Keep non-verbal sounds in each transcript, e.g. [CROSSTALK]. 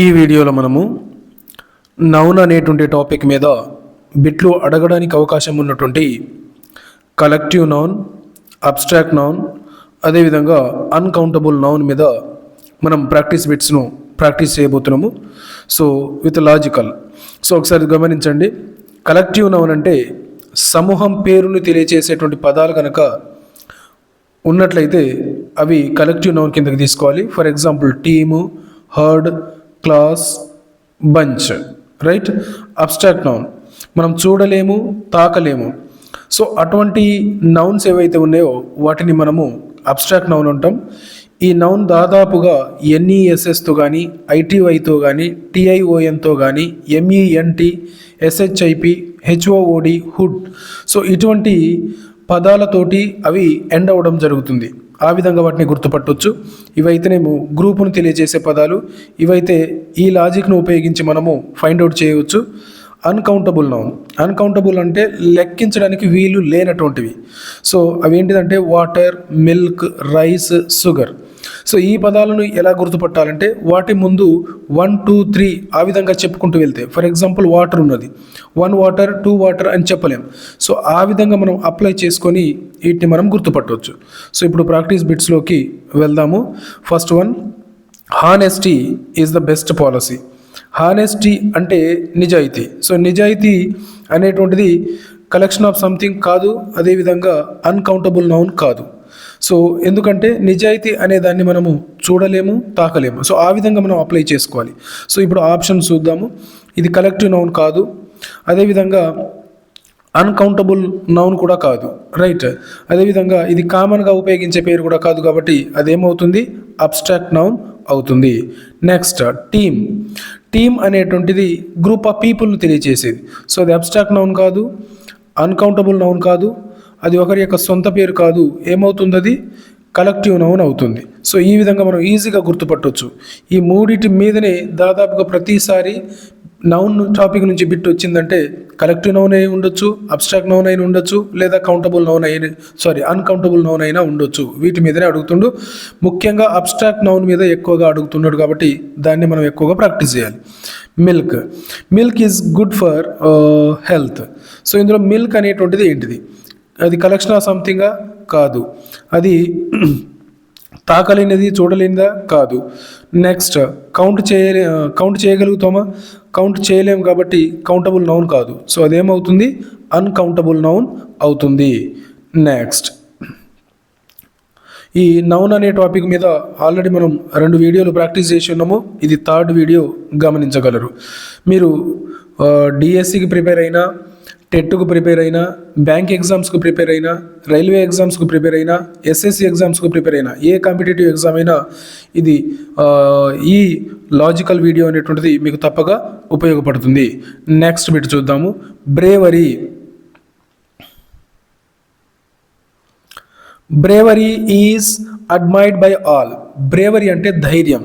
ఈ వీడియోలో మనము నౌన్ అనేటువంటి టాపిక్ మీద బిట్లు అడగడానికి అవకాశం ఉన్నటువంటి కలెక్టివ్ నౌన్ అబ్స్ట్రాక్ట్ నౌన్ అదేవిధంగా అన్కౌంటబుల్ నౌన్ మీద మనం ప్రాక్టీస్ బిట్స్ను ప్రాక్టీస్ చేయబోతున్నాము. సో విత్ లాజికల్ సో ఒకసారి గమనించండి. కలెక్టివ్ నౌన్ అంటే సమూహం పేరును తెలియచేసేటువంటి పదాలు కనుక ఉన్నట్లయితే అవి కలెక్టివ్ నౌన్ కిందకి తీసుకోవాలి. For example team herd class bunch right abstract noun మనం చూడలేము తాకలేము. సో అటువంటి నౌన్స్ ఏవైతే ఉన్నాయో వాటిని మనము అబ్స్ట్రాక్ట్ నౌన్ అంటాం. ఈ నౌన్ దాదాపుగా ఎన్ఈఎస్ఎస్తో కానీ ఐటీవైతో కానీ టిఐఓఎన్తో కానీ M E N T S H I P H O O D hood so ఇటువంటి పదాలతోటి అవి ఎండ్ అవ్వడం జరుగుతుంది. ఆ విధంగా వాటిని గుర్తుపట్టొచ్చు. ఇవైతేనేమో గ్రూపును తెలియజేసే పదాలు. ఇవైతే ఈ లాజిక్ను ఉపయోగించి మనము ఫైండ్ అవుట్ చేయవచ్చు అన్కౌంటబుల్ నౌన్. అన్కౌంటబుల్ అంటే లెక్కించడానికి వీలు లేనటువంటివి. సో అవి ఏంటిదంటే water milk rice sugar. So ఈ పదాలను ఎలా గుర్తుపట్టాలంటే వాటి ముందు వన్ టూ త్రీ ఆ విధంగా చెప్పుకుంటూ వెళ్తే ఫర్ ఎగ్జాంపుల్ వాటర్ ఉన్నది. వన్ వాటర్ టూ వాటర్ అని చెప్పలేం. సో ఆ విధంగా మనం అప్లై చేసుకొని వీటిని మనం గుర్తుపట్టవచ్చు. సో ఇప్పుడు ప్రాక్టీస్ బిట్స్లోకి వెళ్దాము. First one honesty is the best policy. Honesty అంటే నిజాయితీ. సో నిజాయితీ అనేటువంటిది కలెక్షన్ ఆఫ్ సంథింగ్ కాదు అదేవిధంగా అన్కౌంటబుల్ నౌన్ కాదు. సో ఎందుకంటే నిజాయితీ అనే దాన్ని మనము చూడలేము తాకలేము. సో ఆ విధంగా మనం అప్లై చేసుకోవాలి. సో ఇప్పుడు ఆప్షన్ చూద్దాము. ఇది కలెక్టివ్ నౌన్ కాదు. అదేవిధంగా అన్కౌంటబుల్ నౌన్ కూడా కాదు. రైట్ అదేవిధంగా ఇది కామన్గా ఉపయోగించే పేరు కూడా కాదు కాబట్టి అదేమవుతుంది? అబ్స్ట్రాక్ట్ నౌన్ అవుతుంది. నెక్స్ట్ టీమ్ టీమ్ అనేటువంటిది గ్రూప్ ఆఫ్ పీపుల్ను తెలియజేసేది సో అది అబ్స్ట్రాక్ట్ నౌన్ కాదు అన్కౌంటబుల్ నౌన్ కాదు అది ఒకరి యొక్క సొంత పేరు కాదు. ఏమవుతుంది అది కలెక్టివ్ నౌన్ అవుతుంది. సో ఈ విధంగా మనం ఈజీగా గుర్తుపట్టవచ్చు ఈ మూడింటి మీదనే దాదాపుగా ప్రతిసారి నౌన్ టాపిక్ నుంచి బిట్ వచ్చిందంటే కలెక్టివ్ నౌన్ అయి ఉండొచ్చు అబ్స్ట్రాక్ట్ నౌన్ అయిన ఉండొచ్చు లేదా కౌంటబుల్ నౌన్ అయిన సారీ అన్కౌంటబుల్ నౌన్ అయినా ఉండొచ్చు. వీటి మీదనే అడుగుతుండు. ముఖ్యంగా అబ్స్ట్రాక్ట్ నౌన్ మీద ఎక్కువగా అడుగుతున్నాడు కాబట్టి దాన్ని మనం ఎక్కువగా ప్రాక్టీస్ చేయాలి. Milk milk is good for health so ఇందులో మిల్క్ అనేటువంటిది ఏంటిది? అది కలెక్షన్ ఆఫ్ సంథింగా? కాదు. అది తాకలేనిది చూడలేనిదా? కాదు. నెక్స్ట్ కౌంట్ చేయలే కౌంట్ చేయగలుగుతామా? కౌంట్ చేయలేము కాబట్టి కౌంటబుల్ నౌన్ కాదు. సో అదేమవుతుంది? అన్కౌంటబుల్ నౌన్ అవుతుంది. నెక్స్ట్. ఈ నౌన్ అనే టాపిక్ మీద ఆల్రెడీ మనం రెండు వీడియోలు ప్రాక్టీస్ చేసి ఉన్నాము. ఇది థర్డ్ వీడియో గమనించగలరు. మీరు డిఎస్సికి ప్రిపేర్ అయినా టెట్కు ప్రిపేర్ అయినా బ్యాంక్ ఎగ్జామ్స్కు ప్రిపేర్ అయినా రైల్వే ఎగ్జామ్స్కు ప్రిపేర్ అయినా ఎస్ఎస్సి ఎగ్జామ్స్కు ప్రిపేర్ అయినా ఏ కాంపిటేటివ్ ఎగ్జామ్ అయినా ఇది ఈ లాజికల్ వీడియో అనేటువంటిది మీకు తప్పగా ఉపయోగపడుతుంది. నెక్స్ట్ బిట్ చూద్దాము. Bravery. Bravery is admired by all. Bravery అంటే ధైర్యం.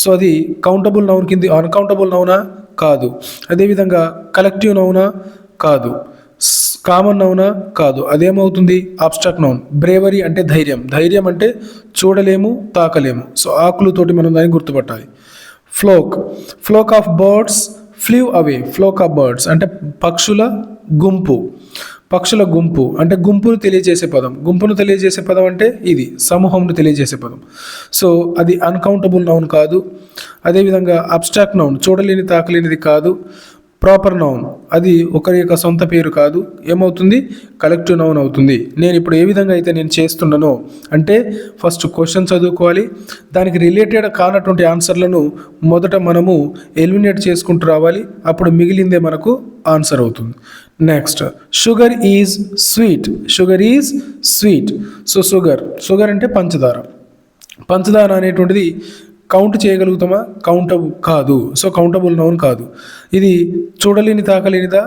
సో అది కౌంటబుల్ నౌన్ కింది అన్కౌంటబుల్ నౌనా? కాదు. అదేవిధంగా కలెక్టివ్ నౌనా కాదు. కామన్ నౌనా కాదు. అదేమవుతుంది? ఆబ్స్ట్రాక్ట్ నౌన్ బ్రేవరీ అంటే ధైర్యం. ధైర్యం అంటే చూడలేము తాకలేము. సో ఆకులతోటి మనం దాన్ని గుర్తుపట్టాలి. Flock flock of birds flew away flock of birds అంటే పక్షుల గుంపు. పక్షుల గుంపు అంటే గుంపును తెలియజేసే పదం. గుంపును తెలియజేసే పదం అంటే ఇది సమూహంను తెలియజేసే పదం. సో అది అన్కౌంటబుల్ నౌన్ కాదు. అదేవిధంగా అబ్స్ట్రాక్ట్ నౌన్ చూడలేని తాకలేనిది కాదు. ప్రాపర్ నౌన్ అది ఒకరి యొక్క సొంత పేరు కాదు. ఏమవుతుంది? కలెక్టివ్ నౌన్ అవుతుంది. నేను ఇప్పుడు ఏ విధంగా అయితే నేను చేస్తున్నానో అంటే ఫస్ట్ క్వశ్చన్ చదువుకోవాలి. దానికి రిలేటెడ్ కానటువంటి ఆన్సర్లను మొదట మనము ఎలిమినేట్ చేసుకుంటూ రావాలి. అప్పుడు మిగిలిందే మనకు ఆన్సర్ అవుతుంది. Next sugar is sweet sugar is sweet so sugar sugar అంటే పంచదార. పంచదార అనేటువంటిది కౌంట్ చేయగలుగుతామా? కౌంటబుల్ కాదు. సో కౌంటబుల్ నౌన్ కాదు. ఇది చూడలేని తాకలేనిదా?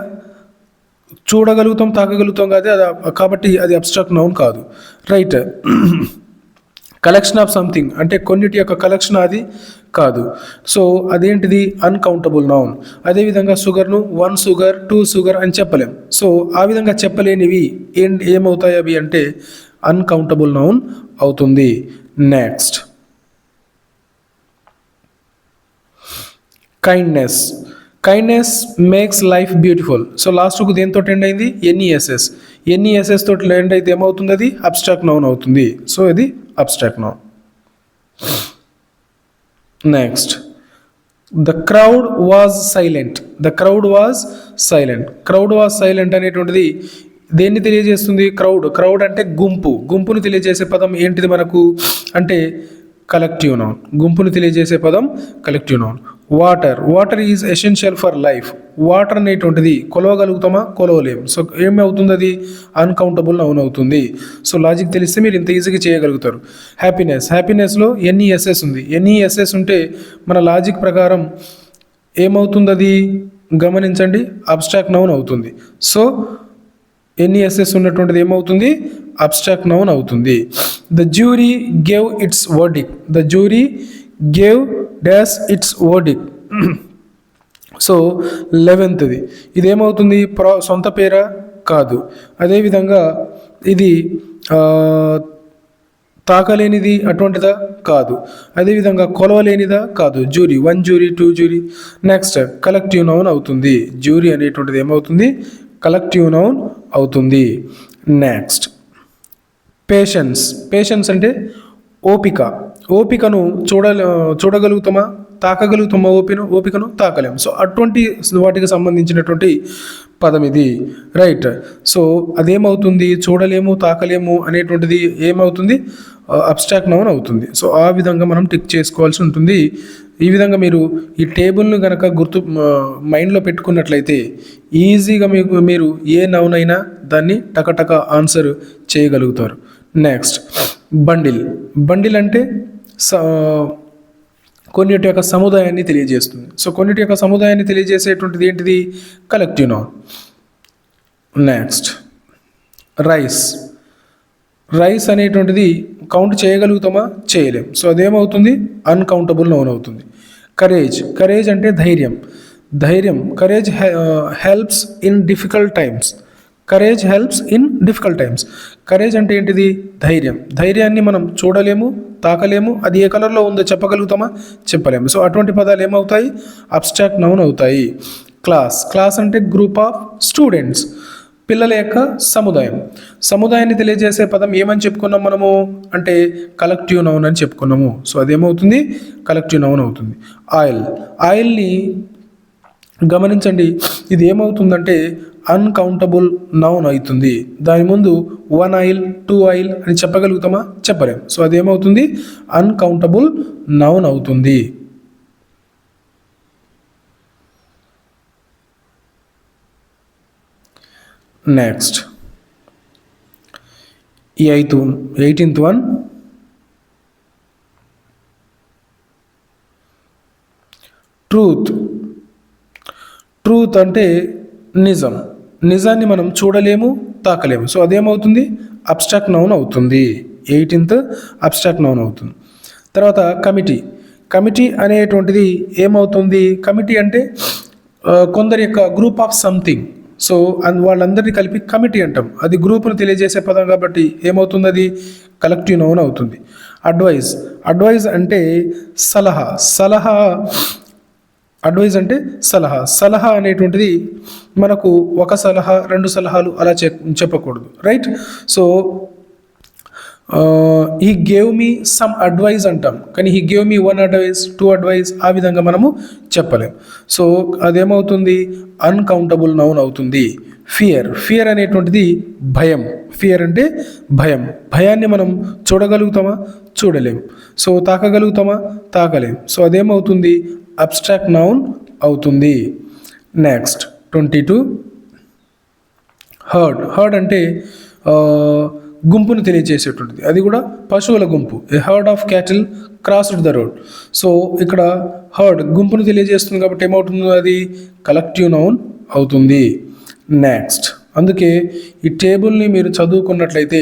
చూడగలుగుతాం తాకగలుగుతాం కాదు అది కాబట్టి అది అబ్స్ట్రాక్ట్ నౌన్ కాదు. రైట్ కలెక్షన్ ఆఫ్ సంథింగ్ అంటే కొన్నిటి యొక్క కలెక్షన్ అది కాదు. సో అదేంటిది? అన్కౌంటబుల్ నౌన్ అదేవిధంగా షుగర్ను వన్ షుగర్ టూ షుగర్ అని చెప్పలేం. సో ఆ విధంగా చెప్పలేనివి ఏం ఏమవుతాయి అవి అంటే అన్కౌంటబుల్ నౌన్ అవుతుంది. Next kindness kindness makes life beautiful so లాస్ట్కు దేంతో ఎండ్ అయింది? ఎన్ఈఎస్ఎస్ ఎన్ఈఎస్ఎస్ తోటి ఎండ్ అయితే ఏమవుతుంది అది? అబ్స్ట్రాక్ట్ నౌన్ అవుతుంది. సో ఇది abstract noun next the crowd was silent the crowd was silent crowd was silent అనేటువంటిది దేన్ని తెలియజేస్తుంది క్రౌడ్ క్రౌడ్ అంటే గుంపు. గుంపును తెలియజేసే పదం ఏంటిది మనకు? అంటే కలెక్టివ్ నౌన్ గుంపును తెలియజేసే పదం collective noun water water is essential for life water అనేటువంటిది కొలవగలుగుతామా? కొలవలేం. సో ఏమవుతుంది అది? అన్కౌంటబుల్ నౌన్ అవుతుంది. సో లాజిక్ తెలిస్తే మీరు ఇంత ఈజీగా చేయగలుగుతారు. హ్యాపీనెస్ హ్యాపీనెస్లో ఎన్ఈఎస్ఎస్ ఉంది. ఎన్ఈఎస్ఎస్ ఉంటే మన లాజిక్ ప్రకారం ఏమవుతుంది అది? గమనించండి. అబ్స్ట్రాక్ట్ నౌన్ అవుతుంది. So N E S S ఉన్నటువంటిది ఏమవుతుంది? అబ్స్ట్రాక్ట్ నౌన్ అవుతుంది. The jury gave its verdict the jury gave dash its OD so లెవెన్త్ది ఇదేమవుతుంది? ప్రా సొంత పేరా కాదు. అదేవిధంగా ఇది తాకలేనిది అటువంటిదా కాదు. అదేవిధంగా కొలవలేనిదా కాదు. Jury one jury two jury next collective noun అవుతుంది. జ్యూరీ అనేటువంటిది ఏమవుతుంది? కలెక్టివ్ నౌన్ అవుతుంది. నెక్స్ట్ పేషెన్స్ పేషెన్స్ అంటే ఓపిక. ఓపికను చూడ చూడగలుగుతామా? తాకగలుగుతామా ఓపికను ఓపికను తాకలేము. సో అటువంటి వాటికి సంబంధించినటువంటి పదం ఇది రైట్. సో అదేమవుతుంది? చూడలేము తాకలేము అనేటువంటిది ఏమవుతుంది? అబ్స్ట్రాక్ట్ నౌన్ అవుతుంది. సో ఆ విధంగా మనం టిక్ చేసుకోవాల్సి ఉంటుంది. ఈ విధంగా మీరు ఈ టేబుల్ను కనుక గుర్తు మైండ్లో పెట్టుకున్నట్లయితే ఈజీగా మీకు మీరు ఏ నౌన్ అయినా దాన్ని టకటక ఆన్సర్ చేయగలుగుతారు. నెక్స్ట్. బండిల్. బండిల్ అంటే స కొన్నిటి యొక్క సముదాయాన్ని తెలియజేస్తుంది. సో కొన్నిటి యొక్క సముదాయాన్ని తెలియజేసేటువంటిది ఏంటిది? Collective noun next. Rice. Rice అనేటువంటిది కౌంట్ చేయగలుగుతామా? చేయలేం. సో అదేమవుతుంది? అన్కౌంటబుల్ నౌన్ అవుతుంది. కరేజ్. కరేజ్ అంటే ధైర్యం. ధైర్యం. Courage helps in difficult times. Courage helps in difficult times courage అంటే ఏంటిది? ధైర్యం. ధైర్యాన్ని మనం చూడలేము తాకలేము అది ఏ కలర్లో ఉందో చెప్పగలుగుతామా? చెప్పలేము. సో అటువంటి పదాలు ఏమవుతాయి? అబ్స్ట్రాక్ట్ నౌన్ అవుతాయి. క్లాస్ క్లాస్ అంటే గ్రూప్ ఆఫ్ స్టూడెంట్స్ పిల్లల యొక్క సముదాయం. సముదాయాన్ని తెలియజేసే పదం ఏమని చెప్పుకున్నాం మనము? అంటే కలెక్టివ్ నౌన్ అని చెప్పుకున్నాము. సో అదేమవుతుంది? కలెక్టివ్ నౌన్ అవుతుంది. ఆయిల్ ఆయిల్ని గమనించండి ఇది ఏమవుతుందంటే అన్కౌంటబుల్ నౌన్ అవుతుంది. దాని ముందు వన్ ఆయిల్ టూ ఆయిల్ అని చెప్పగలుగుతామా? చెప్పలేం. సో అది ఏమవుతుంది అన్కౌంటబుల్ నౌన్ అవుతుంది. నెక్స్ట్ ఈ eighth eighteenth one truth truth అంటే నిజం. నిజాన్ని మనం చూడలేము తాకలేము. సో అదేమవుతుంది? అబ్స్ట్రాక్ట్ నౌన్ అవుతుంది. ఎయిటీన్త్ అబ్స్ట్రాక్ట్ నౌన్ అవుతుంది. తర్వాత కమిటీ కమిటీ అనేటువంటిది ఏమవుతుంది? కమిటీ అంటే కొందరి యొక్క group of something so and వాళ్ళందరినీ కలిపి కమిటీ అంటాం. అది గ్రూప్ను తెలియజేసే పదం కాబట్టి ఏమవుతుంది అది? కలెక్టివ్ నౌన్ అవుతుంది. అడ్వైజ్ అడ్వైజ్ అంటే సలహా. సలహా అడ్వైజ్ అంటే సలహా. సలహా అనేటువంటిది మనకు ఒక సలహా రెండు సలహాలు అలా చెప్పకూడదు. Right so he gave me some advice అంటాం. కానీ he gave me one advice two advice ఆ విధంగా మనము చెప్పలేం. సో అదేమవుతుంది? అన్కౌంటబుల్ నౌన్ అవుతుంది. ఫియర్ ఫియర్ అనేటువంటిది భయం. ఫియర్ అంటే భయం. భయాన్ని మనం చూడగలుగుతామా? చూడలేం. సో తాకగలుగుతామా? తాకలేం. సో అదేమవుతుంది? అబ్స్ట్రాక్ట్ నౌన్ అవుతుంది. Next twenty two herd herd అంటే గుంపును తెలియజేసేటువంటిది అది కూడా పశువుల గుంపు. A herd of cattle crossed the road so ఇక్కడ హర్డ్ గుంపును తెలియజేస్తుంది కాబట్టి ఏమవుతుంది అది? కలెక్టివ్ నౌన్ అవుతుంది. నెక్స్ట్ అందుకే ఈ టేబుల్ని మీరు చదువుకున్నట్లయితే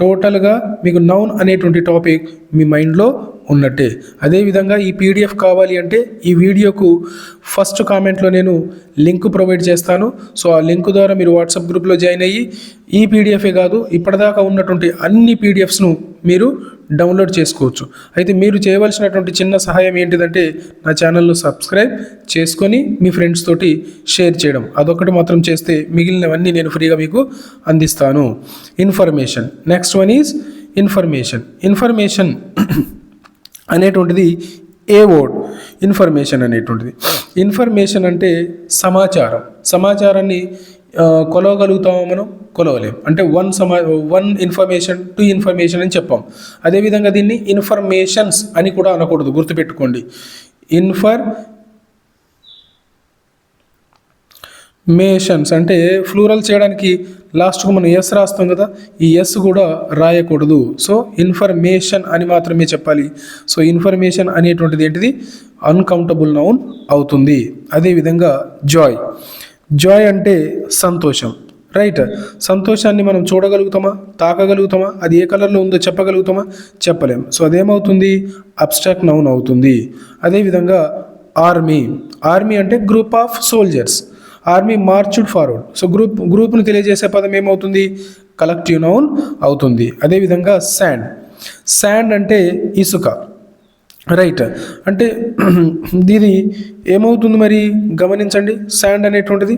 టోటల్గా మీకు నౌన్ అనేటువంటి టాపిక్ మీ మైండ్లో ఉన్నట్టే. అదేవిధంగా ఈ పీడిఎఫ్ కావాలి అంటే ఈ వీడియోకు ఫస్ట్ కామెంట్లో నేను లింక్ ప్రొవైడ్ చేస్తాను. సో ఆ లింక్ ద్వారా మీరు వాట్సాప్ గ్రూప్లో జాయిన్ అయ్యి ఈ పీడిఎఫే కాదు ఇప్పటిదాకా ఉన్నటువంటి అన్ని పీడిఎఫ్స్ను మీరు డౌన్లోడ్ చేసుకోవచ్చు. అయితే మీరు చేయవలసినటువంటి చిన్న సహాయం ఏంటిదంటే నా ఛానల్ను సబ్స్క్రైబ్ చేసుకొని మీ ఫ్రెండ్స్ తోటి షేర్ చేయడం. అదొకటి మాత్రం చేస్తే మిగిలినవన్నీ నేను ఫ్రీగా మీకు అందిస్తాను. Information. Next one is information. Information అనేటువంటిది ఏ వర్డ్? ఇన్ఫర్మేషన్ అనేటువంటిది. ఇన్ఫర్మేషన్ అంటే సమాచారం. సమాచారాన్ని కొలవగలుగుతామో మనం? కొలవలేం. అంటే వన్ సమా వన్ ఇన్ఫర్మేషన్ టు ఇన్ఫర్మేషన్ అని చెప్పాం. అదేవిధంగా దీన్ని ఇన్ఫర్మేషన్స్ అని కూడా అనకూడదు. గుర్తుపెట్టుకోండి. ఇన్ఫర్ మేషన్స్ అంటే ఫ్లూరల్ చేయడానికి లాస్ట్కు మనం ఎస్ రాస్తాం కదా ఈ ఎస్ కూడా రాయకూడదు. సో ఇన్ఫర్మేషన్ అని మాత్రమే చెప్పాలి. సో ఇన్ఫర్మేషన్ అనేటువంటిది ఏంటిది? అన్కౌంటబుల్ నౌన్ అవుతుంది. అదేవిధంగా జాయ్. జాయ్ అంటే సంతోషం రైట్? సంతోషాన్ని మనం చూడగలుగుతామా? తాకగలుగుతామా? అది ఏ కలర్లో ఉందో చెప్పగలుగుతామా? చెప్పలేం. సో అదేమవుతుంది? అబ్స్ట్రాక్ట్ నౌన్ అవుతుంది. అదేవిధంగా ఆర్మీ. ఆర్మీ అంటే group of soldiers. Army marched forward. So group గ్రూప్ను తెలియజేసే పదం ఏమవుతుంది? కలెక్టివ్ నౌన్ అవుతుంది. అదేవిధంగా శాండ్ శాండ్ అంటే ఇసుక. రైట్ అంటే [CLEARS THROAT] దీని ఏమవుతుంది మరి? గమనించండి. శాండ్ అనేటువంటిది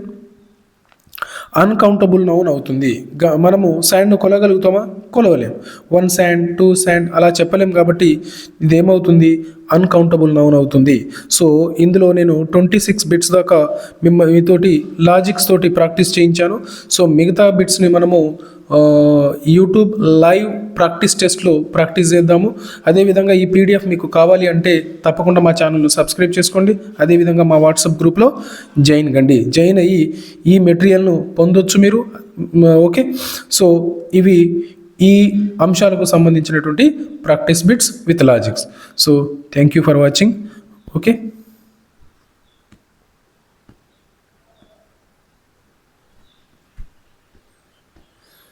అన్కౌంటబుల్ నౌన్ అవుతుంది. గ- మనము శాండ్ను కొలగలుగుతామా? కొలవలేము వన్ శాండ్ టూ శాండ్ అలా చెప్పలేం కాబట్టి ఇది ఏమవుతుంది అన్కౌంటబుల్ నౌన్ అవుతుంది. సో ఇందులో నేను ట్వంటీ సిక్స్ బిట్స్ దాకా మిమ్మ మీతోటి లాజిక్స్ తోటి ప్రాక్టీస్ చేయించాను. సో మిగతా బిట్స్ని మనము యూట్యూబ్ లైవ్ ప్రాక్టీస్ టెస్ట్లో ప్రాక్టీస్ చేద్దాము. అదేవిధంగా ఈ పీడిఎఫ్ మీకు కావాలి అంటే తప్పకుండా మా ఛానల్ను సబ్స్క్రైబ్ చేసుకోండి. అదేవిధంగా మా వాట్సాప్ గ్రూప్లో జాయిన్ కండి. జాయిన్ అయ్యి ఈ మెటీరియల్ను పొందొచ్చు మీరు. ఓకే సో ఇవి ఈ అంశాలకు సంబంధించినటువంటి practice bits with logics so thank you for watching okay